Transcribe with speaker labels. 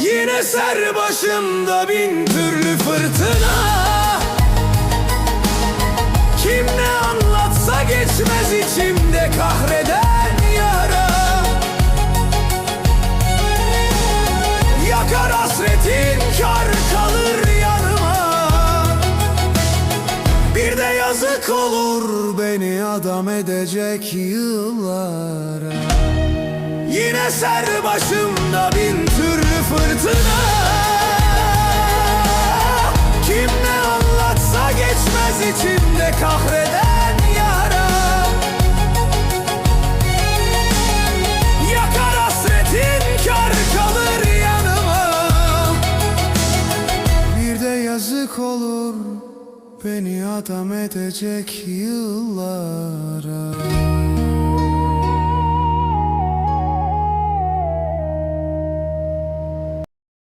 Speaker 1: Yine ser başımda bin türlü fırtına. Kim ne anlatsa geçmez içimde kahreden yara. Yakar hasretin kar kalır yanıma. Bir de yazık olur beni adam edecek yıllara Yine ser başımda bin türlü fırtına. Kim ne anlatsa geçmez içimde kahreden yara. Yakar hasretin kar kalır yanıma. Bir de yazık olur beni adam edecek yıllara